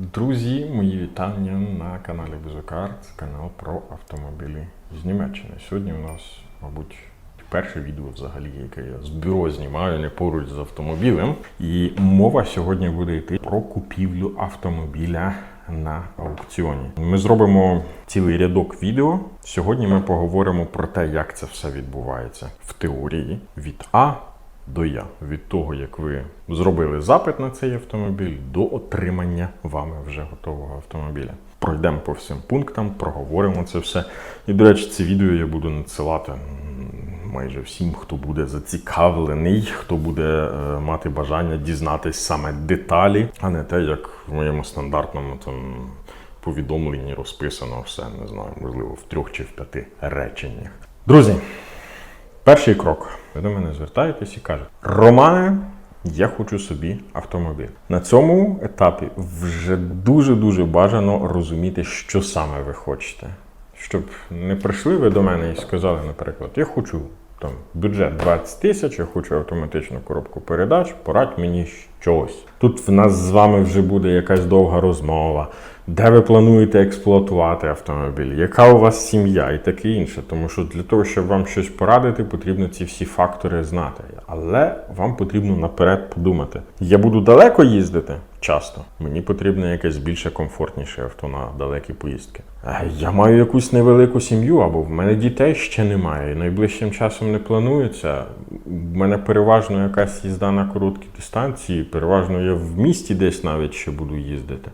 Друзі, мої вітання на каналі Безокар. Це канал про автомобілі з Німеччини. Сьогодні у нас, мабуть, перше відео взагалі, яке я з бюро знімаю, не поруч з автомобілем. І мова сьогодні буде йти про купівлю автомобіля на аукціоні. Ми зробимо цілий рядок відео. Сьогодні ми поговоримо про те, як це все відбувається в теорії від А до Я. Від того, як ви зробили запит на цей автомобіль, до отримання вами вже готового автомобіля. Пройдемо по всім пунктам, проговоримо це все. І, до речі, це відео я буду надсилати майже всім, хто буде зацікавлений, хто буде е, мати бажання дізнатись саме деталі, а не те, як в моєму стандартному там повідомленні розписано все, не знаю, можливо, в трьох чи в п'яти реченнях. Друзі, Перший крок. Ви до мене звертаєтесь і кажете: Романе, я хочу собі автомобіль. На цьому етапі вже дуже-дуже бажано розуміти, що саме ви хочете. Щоб не прийшли ви до мене і сказали, наприклад, я хочу там бюджет 20 тисяч, я хочу автоматичну коробку передач, порадь мені щось. Тут в нас з вами вже буде якась довга розмова, де ви плануєте експлуатувати автомобіль, яка у вас сім'я і таке інше. Тому що для того, щоб вам щось порадити, потрібно ці всі фактори знати. Але вам потрібно наперед подумати. Я буду далеко їздити часто. Мені потрібно якесь більше комфортніше авто на далекі поїздки. Е, Я маю якусь невелику сім'ю, або в мене дітей ще немає. і Найближчим часом не планується. В мене переважно якась їзда на короткі дистанції, переважно я в місті десь навіть ще буду їздити.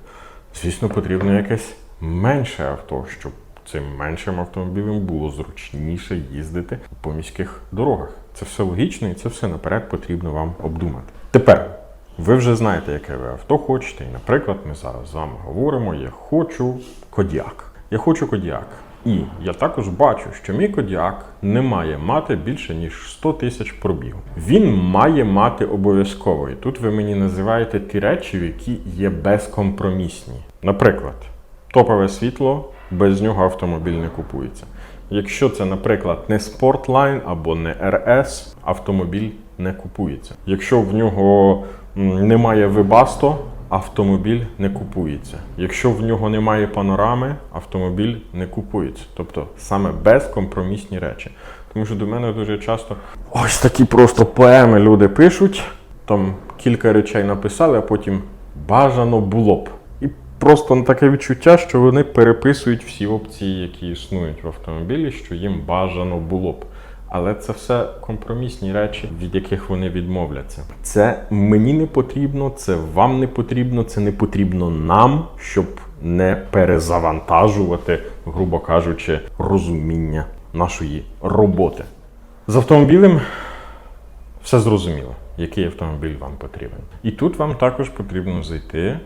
Звісно, потрібно якесь менше авто, щоб цим меншим автомобілем було зручніше їздити по міських дорогах. Це все логічно і це все наперед потрібно вам обдумати. Тепер ви вже знаєте, яке ви авто хочете. І, наприклад, ми зараз з вами говоримо: я хочу Кодіак. Я хочу Кодіак. І я також бачу, що мій Кодіак не має мати більше ніж 100 тисяч пробігу. Він має мати обов'язково. І тут ви мені називаєте ті речі, які є безкомпромісні. Наприклад, топове світло, без нього автомобіль не купується. Якщо це, наприклад, не Sportline або не RS, автомобіль не купується. Якщо в нього немає Webasto, автомобіль не купується. Якщо в нього немає панорами, автомобіль не купується. Тобто саме безкомпромісні речі. Тому що до мене дуже часто ось такі просто поеми люди пишуть, там кілька речей написали, а потім бажано було б. І просто таке відчуття, що вони переписують всі опції, які існують в автомобілі, що їм бажано було б. Але це все компромісні речі, від яких вони відмовляться. Це мені не потрібно, це вам не потрібно, це не потрібно нам, щоб не перезавантажувати, грубо кажучи, розуміння нашої роботи. З автомобілем все зрозуміло, який автомобіль вам потрібен. І тут вам також потрібно зайти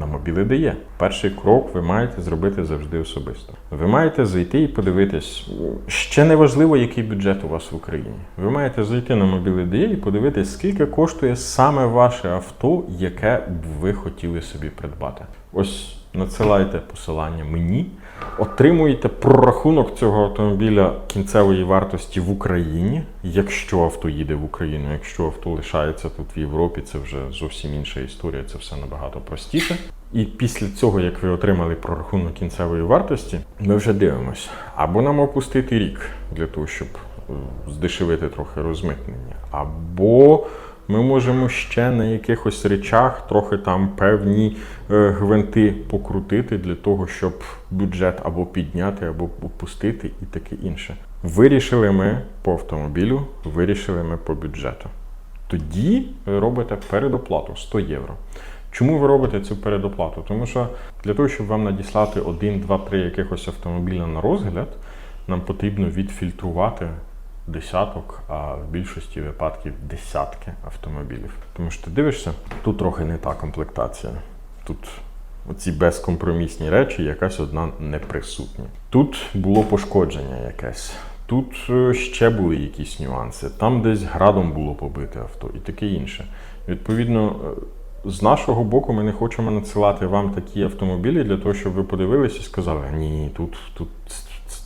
на мобіли дає. Перший крок ви маєте зробити завжди особисто. Ви маєте зайти і подивитись. Ще не важливо, який бюджет у вас в Україні. Ви маєте зайти на мобіли дає і подивитись, скільки коштує саме ваше авто, яке б ви хотіли собі придбати. Ось надсилайте посилання мені, отримуєте прорахунок цього автомобіля кінцевої вартості в Україні, якщо авто їде в Україну, якщо авто лишається тут в Європі, це вже зовсім інша історія, це все набагато простіше. І після цього, як ви отримали прорахунок кінцевої вартості, ми вже дивимося. Або нам опустити рік для того, щоб е, здешевити трохи розмитнення, або ми можемо ще на якихось речах трохи там певні е, гвинти покрутити для того, щоб бюджет або підняти, або опустити і таке інше. Вирішили ми по автомобілю, вирішили ми по бюджету. Тоді ви робите передоплату 100 євро. Чому ви робите цю передоплату? Тому що для того, щоб вам надіслати 1, 2, 3 якихось автомобіля на розгляд, нам потрібно відфільтрувати десяток, а в більшості випадків десятки автомобілів. Тому що ти дивишся, тут трохи не та комплектація. Тут оці безкомпромісні речі, якась одна не присутня. Тут було пошкодження якесь. Тут е, ще були якісь нюанси, там десь градом було побите авто і таке інше. Відповідно, е, з нашого боку, ми не хочемо надсилати вам такі автомобілі для того, щоб ви подивилися і сказали, ні, тут, тут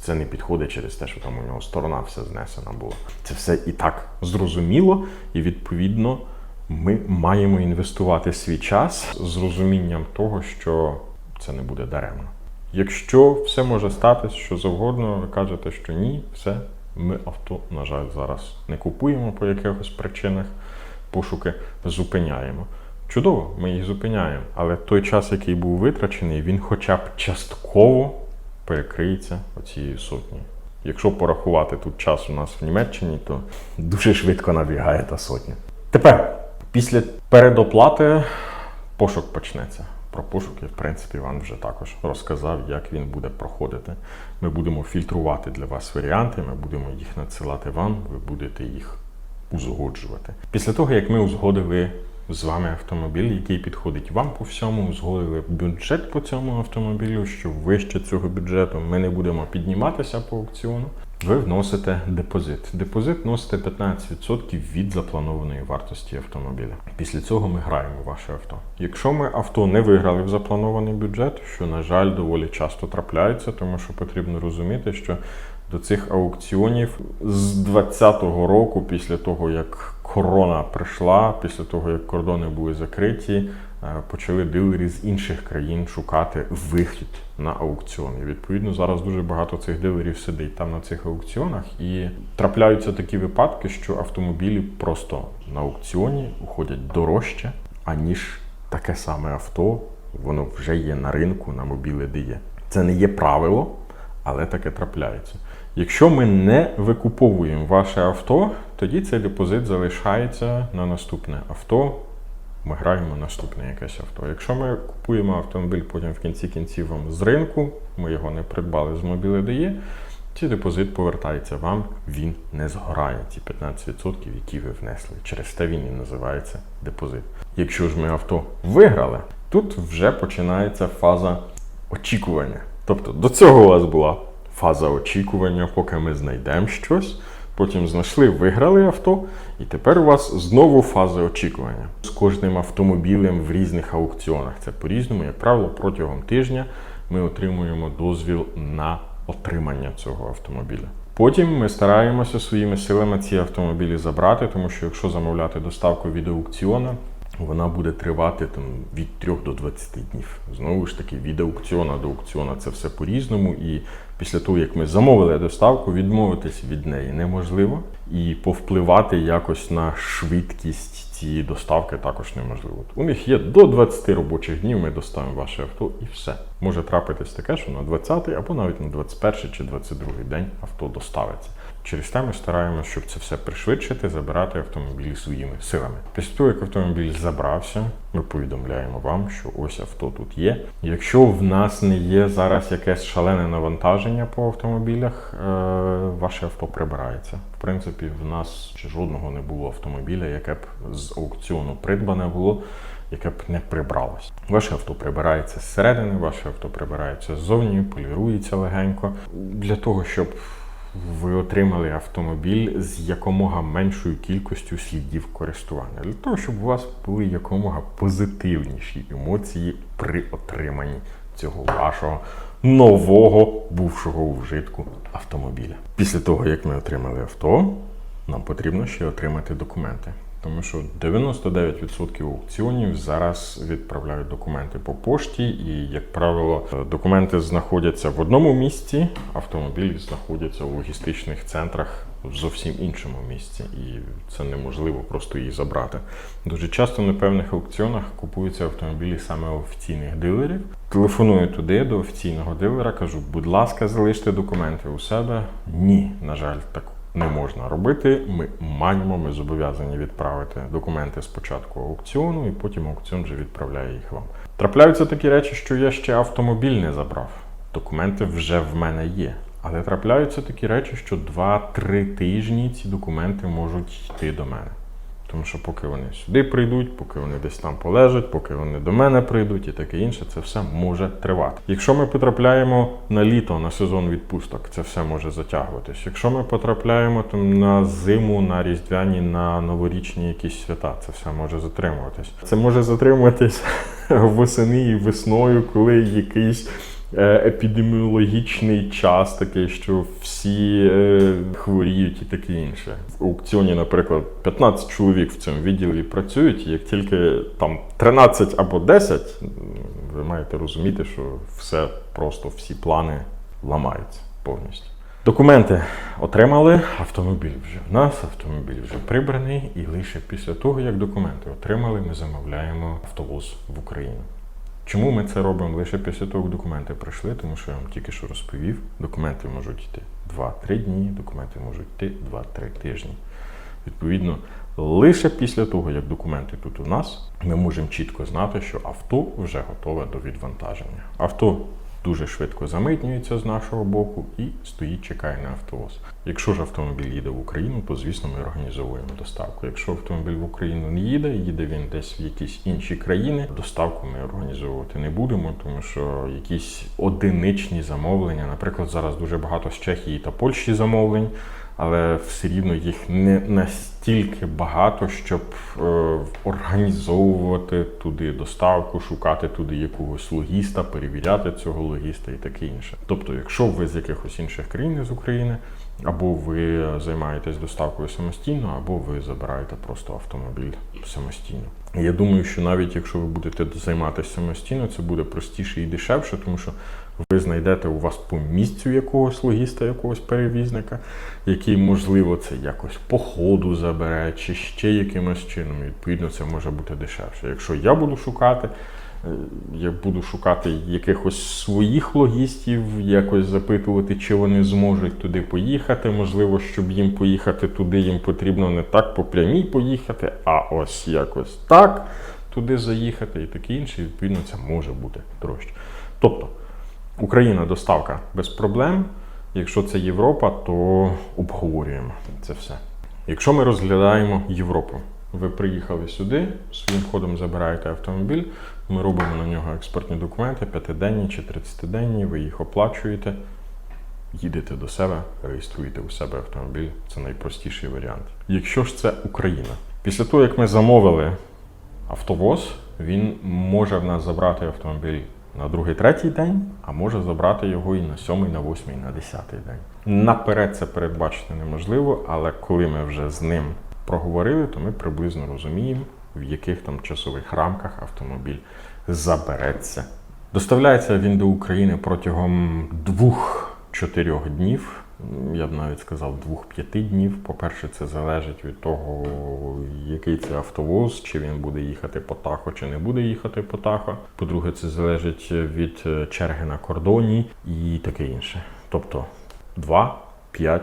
це не підходить через те, що там у нього сторона вся знесена була. Це все і так зрозуміло, і відповідно Ми маємо інвестувати свій час з розумінням того, що це не буде даремно. Якщо все може статись, що завгодно, ви кажете, що ні, все, ми авто, на жаль, зараз не купуємо по якихось причинах, пошуки зупиняємо. Чудово, ми їх зупиняємо, але той час, який був витрачений, він хоча б частково перекриється оцією сотнею. Якщо порахувати тут час у нас в Німеччині, то дуже швидко набігає та сотня. Тепер, після передоплати, пошук почнеться. Про пошук я, в принципі, вам вже також розказав, як він буде проходити. Ми будемо фільтрувати для вас варіанти, ми будемо їх надсилати вам, ви будете їх узгоджувати. Після того, як ми узгодили з вами автомобіль, який підходить вам по всьому, узгодили бюджет по цьому автомобілю, що вище цього бюджету ми не будемо підніматися по аукціону. Ви вносите депозит. Депозит вносите 15% від запланованої вартості автомобіля. Після цього ми граємо ваше авто. Якщо ми авто не виграли в запланований бюджет, що на жаль доволі часто трапляється, тому що потрібно розуміти, що до цих аукціонів з 2020 року, після того як корона прийшла, після того як кордони були закриті, е, почали дилери з інших країн шукати вихід на аукціон. І відповідно зараз дуже багато цих дилерів сидить там на цих аукціонах, і трапляються такі випадки, що автомобілі просто на аукціоні уходять дорожче, аніж таке саме авто. Воно вже є на ринку, на мобілі де є. Це не є правило, але таке трапляється. Якщо ми не викуповуємо ваше авто, тоді цей депозит залишається на наступне авто. Ми граємо наступне якесь авто. Якщо ми купуємо автомобіль потім в кінці кінців вам з ринку, ми його не придбали з мобіли дає, цей депозит повертається вам, він не згорає, ці 15%, які ви внесли. Через те він і називається депозит. Якщо ж ми авто виграли, тут вже починається фаза очікування. Тобто до цього у вас була фаза очікування, поки ми знайдемо щось. Потім знайшли, виграли авто, і тепер у вас знову фаза очікування. З кожним автомобілем в різних аукціонах. Це по-різному, як правило, протягом тижня ми отримуємо дозвіл на отримання цього автомобіля. Потім ми стараємося своїми силами ці автомобілі забрати, тому що якщо замовляти доставку від аукціона, вона буде тривати там від 3 до 20 днів. Знову ж таки, від аукціона до аукціона це все по-різному. І після того, як ми замовили доставку, відмовитись від неї неможливо. І повпливати якось на швидкість цієї доставки також неможливо. У них є до 20 робочих днів, ми доставимо ваше авто і все. Може трапитись таке, що на 20 або навіть на 21 чи 22 день авто доставиться. Через те ми стараємося, щоб це все пришвидшити, забирати автомобілі своїми силами. Після того, як автомобіль забрався, ми повідомляємо вам, що ось авто тут є. Якщо в нас не є зараз якесь шалене навантаження по автомобілях, е, ваше авто прибирається. В принципі, в нас жодного не було автомобіля, яке б з аукціону придбане було. Яке б не прибралось. Ваше авто прибирається зсередини, ваше авто прибирається ззовні, полірується легенько для того, щоб ви отримали автомобіль з якомога меншою кількістю слідів користування, для того, щоб у вас були якомога позитивніші емоції при отриманні цього вашого нового бувшого вжитку автомобіля. Після того, як ми отримали авто, нам потрібно ще отримати документи. Тому що 99% аукціонів зараз відправляють документи по пошті, і, як правило, документи знаходяться в одному місці, автомобілі знаходяться у логістичних центрах в зовсім іншому місці, і це неможливо просто її забрати. Дуже часто на певних аукціонах купуються автомобілі саме офіційних дилерів. Телефоную туди до офіційного дилера, кажу, будь ласка, залиште документи у себе. Ні, на жаль, так не можна робити. Ми маємо, ми зобов'язані відправити документи спочатку аукціону, і потім аукціон вже відправляє їх вам. Трапляються такі речі, що я ще автомобіль не забрав. Документи вже в мене є. Але трапляються такі речі, що 2-3 тижні ці документи можуть йти до мене. Тому що поки вони сюди прийдуть, поки вони десь там полежать, поки вони до мене прийдуть і таке інше, це все може тривати. Якщо ми потрапляємо на літо, на сезон відпусток, це все може затягуватись. Якщо ми потрапляємо там на зиму, на різдвяні, на новорічні якісь свята, це все може затримуватись. Це може затримуватись восени і весною, коли якийсь епідеміологічний час такий, що всі е, хворіють і таке інше. В аукціоні, наприклад, 15 чоловік в цьому відділі працюють, і як тільки там 13 або 10, ви маєте розуміти, що все просто всі плани ламаються повністю. Документи отримали, автомобіль вже в нас, автомобіль вже прибраний, і лише після того, як документи отримали, ми замовляємо автовоз в Україну. Чому ми це робимо лише після того, як документи прийшли? Тому що я вам тільки що розповів, документи можуть йти 2-3 дні, документи можуть йти 2-3 тижні. Відповідно, лише після того, як документи тут у нас, ми можемо чітко знати, що авто вже готове до відвантаження. Авто дуже швидко замитнюється з нашого боку і стоїть, чекає на автовоз. Якщо ж автомобіль їде в Україну, то звісно ми організовуємо доставку. Якщо автомобіль в Україну не їде, їде він десь в якісь інші країни, доставку ми організовувати не будемо, тому що якісь одиничні замовлення, наприклад, зараз дуже багато з Чехії та Польщі замовлень. Але все рівно їх не настільки багато, щоб е, організовувати туди доставку, шукати туди якогось логіста, перевіряти цього логіста і таке інше. Тобто, якщо ви з якихось інших країн з України, або ви займаєтесь доставкою самостійно, або ви забираєте просто автомобіль самостійно. Я думаю, що навіть якщо ви будете займатися самостійно, це буде простіше і дешевше, тому що ви знайдете у вас по місцю якогось логіста, якогось перевізника, який, можливо, це якось по ходу забере, чи ще якимось чином. Відповідно, це може бути дешевше. Якщо я буду шукати, я буду шукати якихось своїх логістів, якось запитувати, чи вони зможуть туди поїхати. Можливо, щоб їм поїхати туди, їм потрібно не так по прямій поїхати, а ось якось так туди заїхати і таке інше. Відповідно, це може бути дорожче. Тобто. Україна доставка без проблем. Якщо це Європа, то обговорюємо це все. Якщо ми розглядаємо Європу, ви приїхали сюди, своїм ходом забираєте автомобіль, ми робимо на нього експортні документи, п'ятиденні чи 30-денні, ви їх оплачуєте, їдете до себе, реєструєте у себе автомобіль. Це найпростіший варіант. Якщо ж це Україна, після того, як ми замовили автовоз, він може в нас забрати автомобіль на другий, третій день, а може забрати його і на сьомий, на восьмий, на десятий день. Наперед це передбачити неможливо, але коли ми вже з ним проговорили, то ми приблизно розуміємо, в яких там часових рамках автомобіль забереться. Доставляється він до України протягом двох-чотирьох днів. Я б навіть сказав двох-п'яти днів. По-перше, це залежить від того, який це автовоз, чи він буде їхати по Тахо, чи не буде їхати по Тахо. По-друге, це залежить від е, черги на кордоні і таке інше. Тобто 2-5,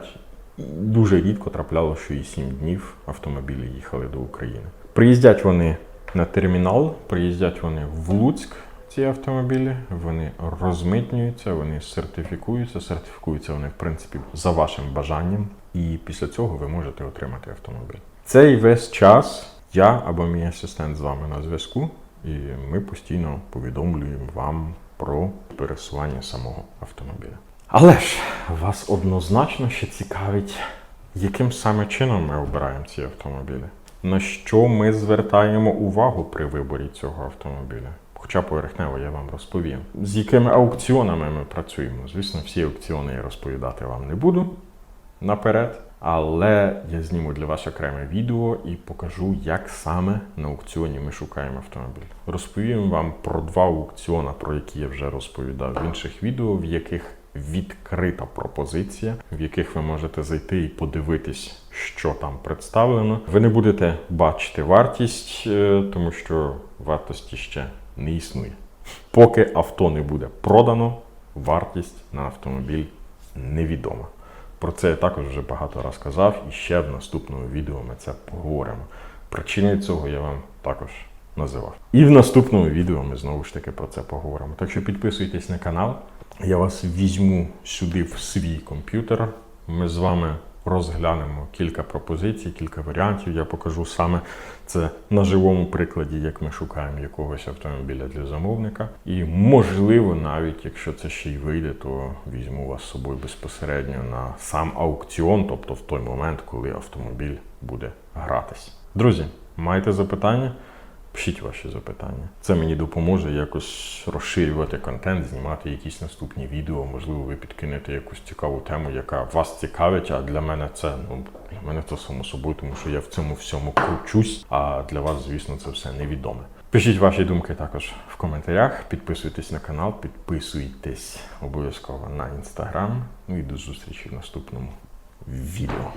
дуже рідко трапляло, що і 7 днів автомобілі їхали до України. Приїздять вони на термінал, приїздять вони в Луцьк. Ці автомобілі вони розмитнюються, вони сертифікуються. Сертифікуються вони, в принципі, за вашим бажанням, і після цього ви можете отримати автомобіль. Цей весь час я або мій асистент з вами на зв'язку, і ми постійно повідомлюємо вам про пересування самого автомобіля. Але ж вас однозначно ще цікавить, яким саме чином ми обираємо ці автомобілі. На що ми звертаємо увагу при виборі цього автомобіля? Хоча поверхнево я вам розповім. З якими аукціонами ми працюємо? Звісно, всі аукціони я розповідати вам не буду наперед. Але я зніму для вас окреме відео і покажу, як саме на аукціоні ми шукаємо автомобіль. Розповім вам про два аукціони, про які я вже розповідав в інших відео, в яких відкрита пропозиція, в яких ви можете зайти і подивитись, що там представлено. Ви не будете бачити вартість, е, тому що вартості ще не існує. Поки авто не буде продано, вартість на автомобіль невідома. Про це я також вже багато раз казав, і ще в наступному відео ми це поговоримо. Причини цього я вам також називав. І в наступному відео ми знову ж таки про це поговоримо. Так що підписуйтесь на канал. Я вас візьму сюди в свій комп'ютер. Ми з вами розглянемо кілька пропозицій, кілька варіантів. Я покажу саме це на живому прикладі, як ми шукаємо якогось автомобіля для замовника. І можливо, навіть якщо це ще й вийде, то візьму вас з собою безпосередньо на сам аукціон, тобто в той момент, коли автомобіль буде гратись. Друзі, маєте запитання? Пишіть ваші запитання. Це мені допоможе якось розширювати контент, знімати якісь наступні відео. Можливо, ви підкинете якусь цікаву тему, яка вас цікавить. А для мене це ну для мене це само собою, тому що я в цьому всьому кручусь. А для вас, звісно, це все невідоме. Пишіть ваші думки також в коментарях. Підписуйтесь на канал, підписуйтесь обов'язково на інстаграм. Ну і до зустрічі в наступному відео.